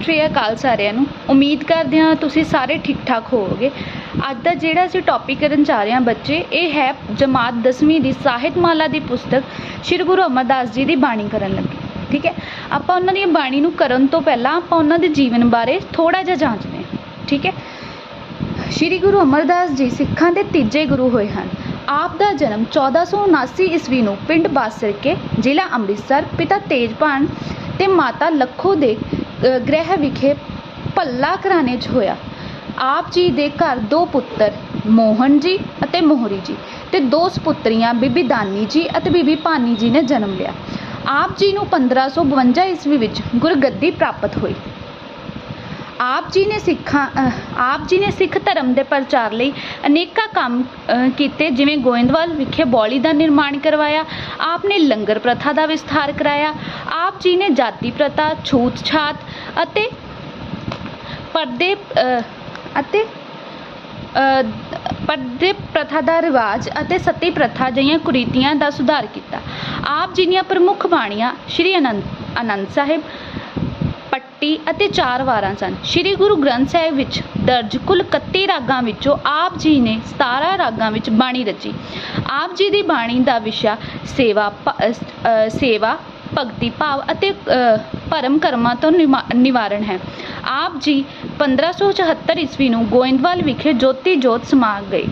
ਸਤਿ ਸ਼੍ਰੀ ਅਕਾਲ ਸਾਰਿਆਂ ਨੂੰ। ਉਮੀਦ ਕਰਦੇ ਹਾਂ ਤੁਸੀਂ ਸਾਰੇ ਠੀਕ ਠਾਕ ਹੋਵੋਗੇ। ਅੱਜ ਦਾ ਜਿਹੜਾ ਅਸੀਂ ਟੌਪਿਕ ਕਰਨ ਜਾ ਰਹੇ ਹਾਂ ਬੱਚੇ, ਇਹ ਹੈ ਜਮਾਤ 10ਵੀਂ ਦੀ ਸਾਹਿਤਮਾਲਾ ਦੀ ਪੁਸਤਕ ਸ੍ਰੀ ਗੁਰੂ ਅਮਰਦਾਸ ਜੀ ਦੀ ਬਾਣੀ ਕਰਨ ਲੱਗੇ। ਠੀਕ ਹੈ? ਆਪਾਂ ਉਹਨਾਂ ਦੀ ਬਾਣੀ ਨੂੰ ਕਰਨ ਤੋਂ ਪਹਿਲਾਂ ਆਪਾਂ ਉਹਨਾਂ ਦੇ ਜੀਵਨ ਬਾਰੇ ਥੋੜਾ ਜਿਹਾ ਜਾਣਦੇ ਹਾਂ। ਠੀਕ ਹੈ? ਸ੍ਰੀ ਗੁਰੂ ਅਮਰਦਾਸ ਜੀ ਸਿੱਖਾਂ ਦੇ ਤੀਜੇ ਗੁਰੂ ਹੋਏ ਹਨ। ਆਪ ਦਾ ਜਨਮ 1479 ਈਸਵੀ ਨੂੰ ਪਿੰਡ ਬਾਸਰਕੇ ਜ਼ਿਲ੍ਹਾ ਅੰਮ੍ਰਿਤਸਰ, ਪਿਤਾ ਤੇਜਪਾਨ ਤੇ ਮਾਤਾ ਲੱਖੋ ਦੇ ਗ੍ਰਹਿ ਵਿਖੇ ਭੱਲਾ ਘਰਾਣੇ 'ਚ ਹੋਇਆ। ਆਪ ਜੀ ਦੇ ਘਰ ਦੋ ਪੁੱਤਰ, ਮੋਹਨ ਜੀ ਅਤੇ ਮੋਹਰੀ ਜੀ ਤੇ ਦੋ ਸਪੁੱਤਰੀਆਂ, ਬੀਬੀ ਦਾਨੀ ਜੀ ਅਤੇ ਬੀਬੀ ਭਾਨੀ ਜੀ ਨੇ ਜਨਮ ਲਿਆ। ਆਪ ਜੀ ਨੂੰ 1552 ਈਸਵੀ ਵਿੱਚ ਗੁਰਗੱਦੀ ਪ੍ਰਾਪਤ ਹੋਈ। ਆਪ ਜੀ ਨੇ ਸਿੱਖਾਂ ਆਪ ਜੀ ਨੇ ਸਿੱਖ ਧਰਮ ਦੇ ਪ੍ਰਚਾਰ ਲਈ ਅਨੇਕਾਂ ਕੰਮ ਕੀਤੇ, ਜਿਵੇਂ ਗੋਇੰਦਵਾਲ ਵਿਖੇ ਬੌਲੀ ਦਾ ਨਿਰਮਾਣ ਕਰਵਾਇਆ, ਆਪ ਨੇ ਲੰਗਰ ਪ੍ਰਥਾ ਦਾ ਵਿਸਥਾਰ ਕਰਾਇਆ, ਆਪ ਜੀ ਨੇ ਜਾਤੀ ਪ੍ਰਥਾ, ਛੂਤ ਛਾਤ ਅਤੇ ਪਰਦੇ ਅਤੇ ਪਰਦੇ ਪ੍ਰਥਾ ਦਾ ਰਿਵਾਜ ਅਤੇ ਸਤੀ ਪ੍ਰਥਾ ਜਿਹੀਆਂ ਕੁਰੀਤੀਆਂ ਦਾ ਸੁਧਾਰ ਕੀਤਾ। ਆਪ ਜੀ ਦੀਆਂ ਪ੍ਰਮੁੱਖ ਬਾਣੀਆਂ ਸ਼੍ਰੀ ਅਨੰਦ ਆਨੰਦ ਸਾਹਿਬ ਪੱਟੀ ਅਤੇ ਚਾਰ ਵਾਰਾਂ ਸਨ। ਸ੍ਰੀ ਗੁਰੂ ਗ੍ਰੰਥ ਸਾਹਿਬ ਵਿੱਚ ਦਰਜ ਕੁੱਲ 31 ਰਾਗਾਂ ਵਿੱਚੋਂ ਆਪ ਜੀ ਨੇ 17 ਰਾਗਾਂ ਵਿੱਚ ਬਾਣੀ ਰਚੀ। ਆਪ ਜੀ ਦੀ ਬਾਣੀ ਦਾ ਵਿਸ਼ਾ ਸੇਵਾ ਸੇਵਾ, ਭਗਤੀ ਭਾਵ ਅਤੇ ਭਰਮ ਕਰਮਾਂ ਤੋਂ ਨਿਵਾ- ਨਿਵਾਰਨ ਹੈ। ਆਪ ਜੀ 1574 ਈਸਵੀ ਨੂੰ ਗੋਇੰਦਵਾਲ ਵਿਖੇ ਜੋਤੀ ਜੋਤ ਸਮਾ ਗਏ।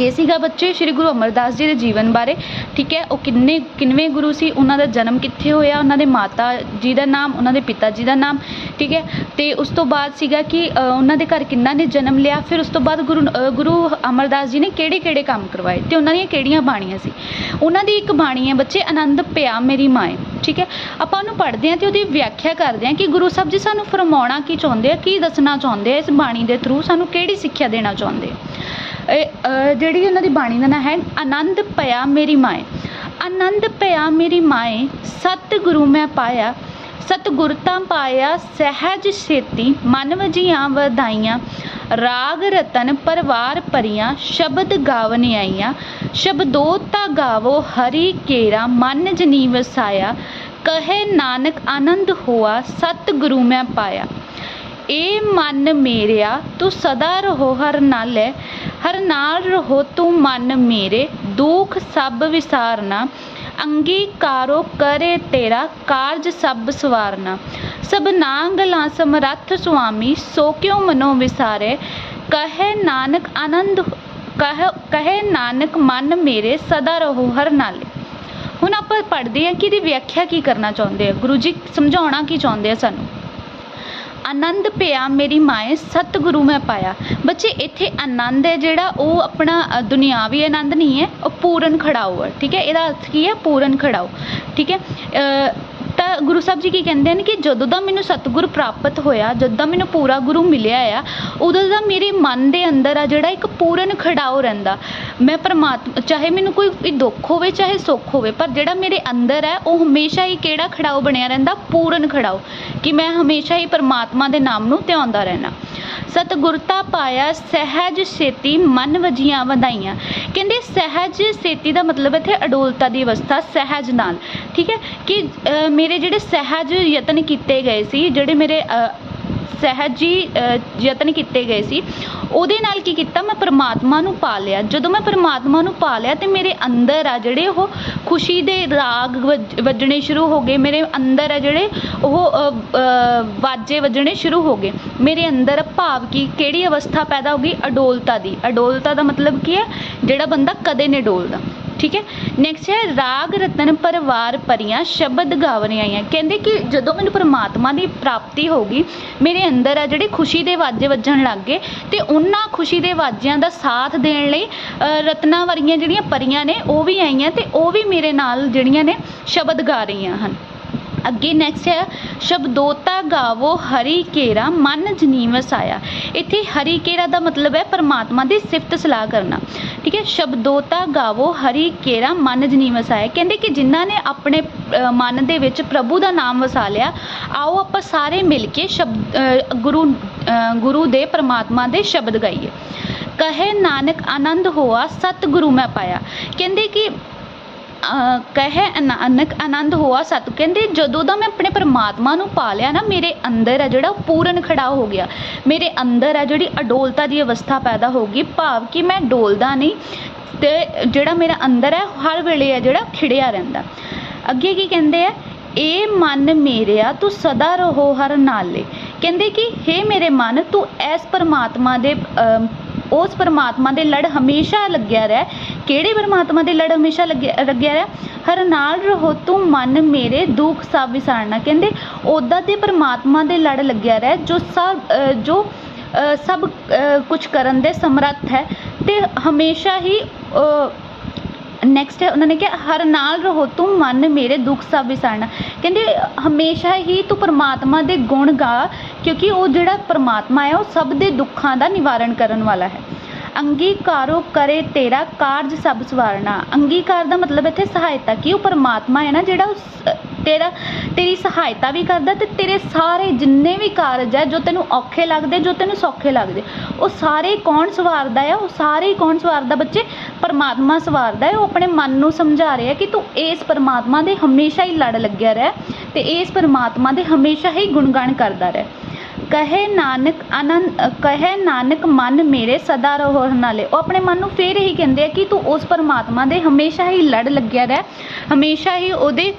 ਇਹ ਸੀਗਾ ਬੱਚੇ, ਸ੍ਰੀ ਗੁਰੂ ਅਮਰਦਾਸ ਜੀ ਦੇ ਜੀਵਨ ਬਾਰੇ। ਠੀਕ ਹੈ, ਉਹ ਕਿੰਨੇ ਕਿੰਨਵੇਂ ਗੁਰੂ ਸੀ? ਉਹਨਾਂ ਦਾ ਜਨਮ ਕਿੱਥੇ ਹੋਇਆ? ਉਹਨਾਂ ਦੇ ਮਾਤਾ ਜੀ ਦਾ ਨਾਮ, ਉਹਨਾਂ ਦੇ ਪਿਤਾ ਜੀ ਦਾ ਨਾਮ। ਠੀਕ ਹੈ, ਤੇ ਉਸ ਤੋਂ ਬਾਅਦ ਸੀਗਾ ਕਿ ਉਹਨਾਂ ਦੇ ਘਰ ਕਿੰਨਾ ਨੇ ਜਨਮ ਲਿਆ? ਫਿਰ ਉਸ ਤੋਂ ਬਾਅਦ ਗੁਰੂ ਗੁਰੂ ਅਮਰਦਾਸ ਜੀ ਨੇ ਕਿਹੜੇ ਕਿਹੜੇ ਕੰਮ ਕਰਵਾਏ? ਤੇ ਉਹਨਾਂ ਦੀਆਂ ਕਿਹੜੀਆਂ ਬਾਣੀਆਂ ਸੀ? ਉਹਨਾਂ ਦੀ ਇੱਕ ਬਾਣੀ ਹੈ ਬੱਚੇ, ਆਨੰਦ ਪਿਆ ਮੇਰੀ ਮਾਏ। ਠੀਕ ਹੈ, ਆਪਾਂ ਉਹਨੂੰ ਪੜ੍ਹਦੇ ਹਾਂ ਤੇ ਉਹਦੀ ਵਿਆਖਿਆ ਕਰਦੇ ਹਾਂ ਕਿ ਗੁਰੂ ਸਾਹਿਬ ਜੀ ਸਾਨੂੰ ਫਰਮਾਉਣਾ ਕੀ ਚਾਹੁੰਦੇ ਆ, ਕੀ ਦੱਸਣਾ ਚਾਹੁੰਦੇ ਆ ਇਸ ਬਾਣੀ ਦੇ ਥਰੂ ਸਾਨੂੰ ਕਿਹੜੀ ਸਿੱਖਿਆ ਦੇਣਾ ਚਾਹੁੰਦੇ ਆ? ਜਿਹੜੀ ਉਹਨਾਂ ਦੀ ਬਾਣੀ ਦਾ ਨਾਂ ਹੈ, ਆਨੰਦ ਪਿਆ ਮੇਰੀ ਮਾਏ। ਆਨੰਦ ਪਿਆ ਮੇਰੀ ਮਾਏ, ਸਤਿਗੁਰੂ ਮੈਂ ਪਾਇਆ। ਸਤਿਗੁਰ ਤਾਂ ਪਾਇਆ, ਸਹਿਜ ਛੇਤੀ, ਮਨ ਵਜੀਆਂ ਵਧਾਈਆਂ। ਰਾਗ ਰਤਨ ਪਰਵਾਰ ਪਰੀਆਂ ਸ਼ਬਦ ਗਾਵਨ ਆਈਆਂ। ਸ਼ਬਦੋ ਤਾ ਗਾਵੋ, ਹਰੀ ਕੇਰਾ, ਮਨ ਜਨੀ ਵਸਾਇਆ ਕਹੇ ਨਾਨਕ, ਆਨੰਦ ਹੋਆ, ਸਤਿਗੁਰੂ ਮੈਂ ਪਾਇਆ। ਏ ਮਨ ਮੇਰਿਆ, ਤੂੰ ਸਦਾ ਰਹੋ ਹਰ ਨਾਲੇ। ਹਰ ਨਾਲ ਰਹੋ ਤੂੰ ਮਨ ਮੇਰੇ, ਦੁਖ ਸਭ ਵਿਸਾਰਨਾ, ਅੰਗੀਕਾਰੋ ਕਰੇ ਤੇਰਾ ਕਾਰਜ ਸਭ ਸਵਾਰਨਾ। ਸਭ ਨਾਂਗਲਾ ਸਮਰੱਥ ਸੁਆਮੀ, ਸੋ ਕਿਉ ਮਨੋ ਵਿਸਾਰੇ? ਕਹੇ ਨਾਨਕ ਆਨੰਦ, ਕਹ, ਕਹੇ ਨਾਨਕ ਮਨ ਮੇਰੇ, ਸਦਾ ਰਹੋ ਹਰ ਨਾਲੇ। ਹੁਣ ਆਪਾਂ ਪੜ੍ਹਦੇ ਹਾਂ ਕਿ ਇਹਦੀ ਵਿਆਖਿਆ ਕੀ ਕਰਨਾ ਚਾਹੁੰਦੇ ਆ? ਗੁਰੂ ਜੀ, ਸਮਝਾਉਣਾ ਕੀ ਚਾਹੁੰਦੇ ਆ ਸਾਨੂੰ? ਆਨੰਦ ਪਿਆ ਮੇਰੀ ਮਾਏ ਸਤਿਗੁਰੂ ਮੈਂ ਪਾਇਆ। ਬੱਚੇ ਇੱਥੇ ਆਨੰਦ ਹੈ ਜਿਹੜਾ ਉਹ ਆਪਣਾ ਅ, ਦੁਨਿਆਵੀ ਆਨੰਦ ਨਹੀਂ ਹੈ ਉਹ ਪੂਰਨ ਖੜਾਓ ਹੈ ਠੀਕ ਹੈ? ਇਹਦਾ ਅਰਥ ਕੀ ਹੈ? ਪੂਰਨ ਖੜਾਓ ਠੀਕ ਹੈ? ਅ, ਤਾਂ ਗੁਰੂ ਸਾਹਿਬ ਜੀ ਕੀ ਕਹਿੰਦੇ ਨੇ ਕਿ ਜਦੋਂ ਦਾ ਮੈਨੂੰ ਸਤਿਗੁਰ ਪ੍ਰਾਪਤ ਹੋਇਆ, ਜਦੋਂ ਦਾ ਮੈਨੂੰ ਪੂਰਾ ਗੁਰੂ ਮਿਲਿਆ ਆ, ਉਦੋਂ ਦਾ ਮੇਰੇ ਮਨ ਦੇ ਅੰਦਰ ਆ ਜਿਹੜਾ ਇੱਕ ਪੂਰਨ ਖੜਾਓ ਰਹਿੰਦਾ। ਮੈਂ ਪਰਮਾਤਮਾ, ਚਾਹੇ ਮੈਨੂੰ ਕੋਈ ਵੀ ਦੁੱਖ ਹੋਵੇ, ਚਾਹੇ ਸੁੱਖ ਹੋਵੇ, ਪਰ ਜਿਹੜਾ ਮੇਰੇ ਅੰਦਰ ਹੈ, ਉਹ ਹਮੇਸ਼ਾ ਹੀ ਕਿਹੜਾ ਖੜਾਓ ਬਣਿਆ ਰਹਿੰਦਾ? ਪੂਰਨ ਖੜਾਓ ਕਿ ਮੈਂ ਹਮੇਸ਼ਾ ਹੀ ਪਰਮਾਤਮਾ ਦੇ ਨਾਮ ਨੂੰ ਧਿਆਉਂਦਾ ਰਹਿਣਾ ਸਤਿਗੁਰਤਾ ਪਾਇਆ ਸਹਿਜ ਛੇਤੀ ਮਨ ਵਜੀਆਂ ਵਧਾਈਆਂ। ਕਹਿੰਦੇ ਸਹਿਜ ਛੇਤੀ ਦਾ ਮਤਲਬ ਇੱਥੇ ਅਡੋਲਤਾ ਦੀ ਅਵਸਥਾ, ਸਹਿਜ ਨਾਲ। ਠੀਕ ਹੈ? ਕਿ ਮੇਰੇ ਜਿਹੜੇ ਸਹਿਜ ਯਤਨ ਕੀਤੇ ਗਏ ਸੀ, ਜਿਹੜੇ ਮੇਰੇ ਸਹਿਜ ਹੀ ਯਤਨ ਕੀਤੇ ਗਏ ਸੀ। ਉਹਦੇ ਨਾਲ ਕੀ ਕੀਤਾ, ਮੈਂ ਪਰਮਾਤਮਾ ਨੂੰ ਪਾ ਲਿਆ। ਜਦੋਂ ਮੈਂ ਪਰਮਾਤਮਾ ਨੂੰ ਪਾ ਲਿਆ ਤੇ ਮੇਰੇ ਅੰਦਰ ਆ ਜਿਹੜੇ ਉਹ ਖੁਸ਼ੀ ਦੇ ਰਾਗ ਵੱਜ- ਵੱਜਣੇ ਸ਼ੁਰੂ ਹੋ ਗਏ। ਮੇਰੇ ਅੰਦਰ ਆ ਜਿਹੜੇ ਉਹ ਵਾਜੇ ਵੱਜਣੇ ਸ਼ੁਰੂ ਹੋ ਗਏ। ਮੇਰੇ ਅੰਦਰ ਭਾਵ ਕੀ ਕਿਹੜੀ ਅਵਸਥਾ ਪੈਦਾ ਹੋ ਗਈ? ਅਡੋਲਤਾ ਦੀ। ਅਡੋਲਤਾ ਦਾ ਮਤਲਬ ਕੀ ਹੈ? ਜਿਹੜਾ ਬੰਦਾ ਕਦੇ ਨਹੀਂ ਡੋਲਦਾ। ਠੀਕ ਹੈ? ਨੈਕਸਟ ਹੈ ਰਾਗ ਰਤਨ ਪਰਿਵਾਰ ਪਰੀਆਂ ਸ਼ਬਦ ਗਾਵਨ ਆਈਆਂ। ਕਹਿੰਦੇ ਕਿ ਜਦੋਂ ਮੈਨੂੰ ਪਰਮਾਤਮਾ ਦੀ ਪ੍ਰਾਪਤੀ ਹੋ ਗਈ ਮੇਰੇ ਅੰਦਰ ਆ ਜਿਹੜੇ ਖੁਸ਼ੀ ਦੇ ਵਾਜੇ ਵੱਜਣ ਲੱਗ ਗਏ ਤੇ ਉਹਨਾਂ ਖੁਸ਼ੀ ਦੇ ਵਾਜਿਆਂ ਦਾ ਸਾਥ ਦੇਣ ਲਈ ਅ, ਰਤਨਾਂ ਵਰਗੀਆਂ ਜਿਹੜੀਆਂ ਪਰੀਆਂ ਨੇ ਉਹ ਵੀ ਆਈਆਂ ਤੇ ਉਹ ਵੀ ਮੇਰੇ ਨਾਲ ਜਿਹੜੀਆਂ ਨੇ ਸ਼ਬਦ ਗਾ ਰਹੀਆਂ ਹਨ। ਅੱਗੇ ਨੈਕਸਟ ਹੈ, ਸ਼ਬਦੋਤਾ ਗਾਵੋ ਹਰੀ ਕੇਰਾ ਮਨ ਜਨੀ ਵਸਾਇਆ ਇੱਥੇ ਹਰੀ ਕੇਰਾ ਦਾ ਮਤਲਬ ਹੈ ਪਰਮਾਤਮਾ ਦੀ ਸਿਫਤ ਸਲਾਹ ਕਰਨਾ। ਠੀਕ ਹੈ, ਸ਼ਬਦੋਤਾ ਗਾਵੋ ਹਰੀ ਕੇਰਾ ਮਨ ਜਨੀ ਵਸਾਇਆ ਕਹਿੰਦੇ ਕਿ ਜਿਨ੍ਹਾਂ ਨੇ ਆਪਣੇ ਮਨ ਦੇ ਵਿੱਚ ਪ੍ਰਭੂ ਦਾ ਨਾਮ ਵਸਾ ਲਿਆ, ਆਓ ਆਪਾਂ ਸਾਰੇ ਮਿਲ ਕੇ ਸ਼ਬਦ ਗੁਰੂ ਗੁਰੂ ਦੇ ਪਰਮਾਤਮਾ ਦੇ ਸ਼ਬਦ ਗਾਈਏ। ਕਹੇ ਨਾਨਕ ਆਨੰਦ ਹੋਆ, ਸਤਿਗੁਰੂ ਮੈਂ ਪਾਇਆ। ਕਹਿੰਦੇ ਕਿ ਕਹੈ ਨਾਨਕ ਆਨੰਦ ਹੋਆ ਸਤ। ਕਹਿੰਦੇ, ਜਦੋਂ ਦਾ ਮੈਂ ਆਪਣੇ ਪਰਮਾਤਮਾ ਨੂੰ ਪਾ ਲਿਆ ਨਾ, ਮੇਰੇ ਅੰਦਰ ਹੈ ਜਿਹੜਾ ਉਹ ਪੂਰਨ ਖੜਾ ਹੋ ਗਿਆ। ਮੇਰੇ ਅੰਦਰ ਹੈ ਜਿਹੜੀ ਅਡੋਲਤਾ ਦੀ ਅਵਸਥਾ ਪੈਦਾ ਹੋ ਗਈ। ਭਾਵ ਕਿ ਮੈਂ ਡੋਲਦਾ ਨਹੀਂ ਤੇ ਜਿਹੜਾ ਮੇਰਾ ਅੰਦਰ ਹੈ ਹਰ ਵੇਲੇ ਹੈ ਜਿਹੜਾ ਖਿੜਿਆ ਰਹਿੰਦਾ। ਅੱਗੇ ਕੀ ਕਹਿੰਦੇ ਆ? ਇਹ ਮਨ ਮੇਰਿਆ, ਤੂੰ ਸਦਾ ਰਹੋ ਹਰ ਨਾਲੇ। ਕਹਿੰਦੇ ਕਿ, ਹੇ ਮੇਰੇ ਮਨ, ਤੂੰ ਐਸ ਪਰਮਾਤਮਾ ਦੇ ਉਸ ਪਰਮਾਤਮਾ ਦੇ ਲੜ ਹਮੇਸ਼ਾ ਲੱਗਿਆ ਰਹਿ। ਕਿਹੜੇ ਪਰਮਾਤਮਾ ਦੇ ਲੜ ਹਮੇਸ਼ਾ ਲੱਗਿਆ ਲੱਗਿਆ ਰਿਹਾ? ਹਰ ਨਾਲ ਰਹੋ ਤੂੰ, ਮਨ ਮੇਰੇ, ਦੁੱਖ ਸਭ ਵਿਸਾਰਨਾ। ਕਹਿੰਦੇ ਉਹਦਾ ਦੇ ਪਰਮਾਤਮਾ ਦੇ ਲੜ ਲੱਗਿਆ ਰਹਿ, ਜੋ ਸਭ ਜੋ ਸਭ ਕੁਝ ਕਰਨ ਦੇ ਸਮਰੱਥ ਹੈ। ਤੇ ਹਮੇਸ਼ਾ ਹੀ ਨੈਕਸਟ ਉਹਨਾਂ ਨੇ ਕਿਹਾ, ਹਰ ਨਾਲ ਰਹੋ ਤੂੰ, ਮਨ ਮੇਰੇ, ਦੁੱਖ ਸਭ ਵਿਸਾਰਨਾ। ਕਹਿੰਦੇ, ਹਮੇਸ਼ਾ ਹੀ ਤੂੰ ਪਰਮਾਤਮਾ ਦੇ ਗੁਣ ਗਾ, ਕਿਉਂਕਿ ਉਹ ਜਿਹੜਾ ਪਰਮਾਤਮਾ ਹੈ, ਉਹ ਸਭ ਦੇ ਦੁੱਖਾਂ ਦਾ ਨਿਵਾਰਨ ਕਰਨ ਵਾਲਾ ਹੈ। ਅੰਗੀਕਾਰੋ ਕਰੇ ਤੇਰਾ ਕਾਰਜ ਸਭ ਸਵਾਰਨਾ। ਅੰਗੀਕਾਰ ਦਾ ਮਤਲਬ ਇੱਥੇ ਸਹਾਇਤਾ ਕਿ? ਉਹ ਪਰਮਾਤਮਾ ਹੈ ਨਾ ਜਿਹੜਾ ਉਹ ਸ- ਤੇਰਾ, ਤੇਰੀ ਸਹਾਇਤਾ ਵੀ ਕਰਦਾ ਤੇ ਤੇਰੇ ਸਾਰੇ ਜਿੰਨੇ ਵੀ ਕਾਰਜ ਹੈ, ਜੋ ਤੈਨੂੰ ਔਖੇ ਲੱਗਦੇ, ਜੋ ਤੈਨੂੰ ਸੌਖੇ ਲੱਗਦੇ, ਉਹ ਸਾਰੇ ਕੌਣ ਸਵਾਰਦਾ ਹੈ? ਉਹ ਸਾਰੇ ਹੀ ਕੌਣ ਸਵਾਰਦਾ ਬੱਚੇ? ਪਰਮਾਤਮਾ ਸਵਾਰਦਾ ਹੈ। ਉਹ ਆਪਣੇ ਮਨ ਨੂੰ ਸਮਝਾ ਰਿਹਾ ਕਿ ਤੂੰ ਇਸ ਪਰਮਾਤਮਾ ਦੇ ਹਮੇਸ਼ਾ ਹੀ ਲੜ ਲੱਗਿਆ ਰਹਿ ਤੇ ਇਸ ਪਰਮਾਤਮਾ ਦੇ ਹਮੇਸ਼ਾ ਹੀ ਗੁਣਗਾਨ ਕਰਦਾ ਰਹਿ। ਕਹੇ ਨਾਨਕ ਆਨੰਦ ਕਹੇ ਨਾਨਕ ਮਨ ਮੇਰੇ ਸਦਾ ਰਹੋ ਨਾਲੇ। ਉਹ ਆਪਣੇ ਮਨ ਨੂੰ ਫੇਰ ਹੀ ਕਹਿੰਦੇ ਆ ਕਿ ਤੂੰ ਉਸ ਪਰਮਾਤਮਾ ਦੇ ਹਮੇਸ਼ਾ ਹੀ ਲੜ ਲੱਗਿਆ ਰਹਿ, ਹਮੇਸ਼ਾ ਹੀ ਉਹਦੇ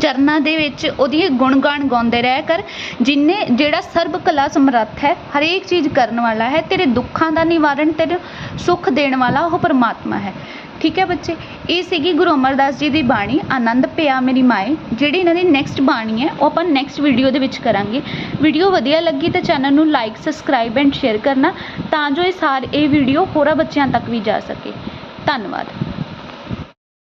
ਚਰਨਾਂ ਦੇ ਵਿੱਚ ਉਹਦੀ ਗੁਣ ਗਾਣ ਗਾਉਂਦੇ ਰਹਿ ਕਰ, ਜਿਨੇ ਜਿਹੜਾ ਸਰਬ ਕਲਾ ਸਮਰੱਥ ਹੈ, ਹਰੇਕ ਚੀਜ਼ ਕਰਨ ਵਾਲਾ ਹੈ, ਤੇਰੇ ਦੁੱਖਾਂ ਦਾ ਨਿਵਾਰਨ, ਤੇਰੇ ਸੁੱਖ ਦੇਣ ਵਾਲਾ ਉਹ ਪਰਮਾਤਮਾ ਹੈ। ਠੀਕ ਹੈ ਬੱਚੇ? ਇਹ ਸੀਗੀ ਗੁਰੂ ਅਮਰਦਾਸ ਜੀ ਦੀ ਬਾਣੀ, ਆਨੰਦ ਪਿਆ ਮੇਰੀ ਮਾਏ। ਜਿਹੜੀ ਇਹਨਾਂ ਦੀ ਨੈਕਸਟ ਬਾਣੀ ਹੈ, ਉਹ ਆਪਾਂ ਨੈਕਸਟ ਵੀਡੀਓ ਦੇ ਵਿੱਚ ਕਰਾਂਗੇ। ਵੀਡੀਓ ਵਧੀਆ ਲੱਗੀ ਤਾਂ ਚੈਨਲ ਨੂੰ ਲਾਈਕ ਸਬਸਕ੍ਰਾਈਬ ਐਂਡ ਸ਼ੇਅਰ ਕਰਨਾ ਤਾਂ ਜੋ ਇਹ ਸਾਰ ਇਹ ਵੀਡੀਓ ਹੋਰਾਂ ਬੱਚਿਆਂ ਤੱਕ ਵੀ ਜਾ ਸਕੇ। ਧੰਨਵਾਦ।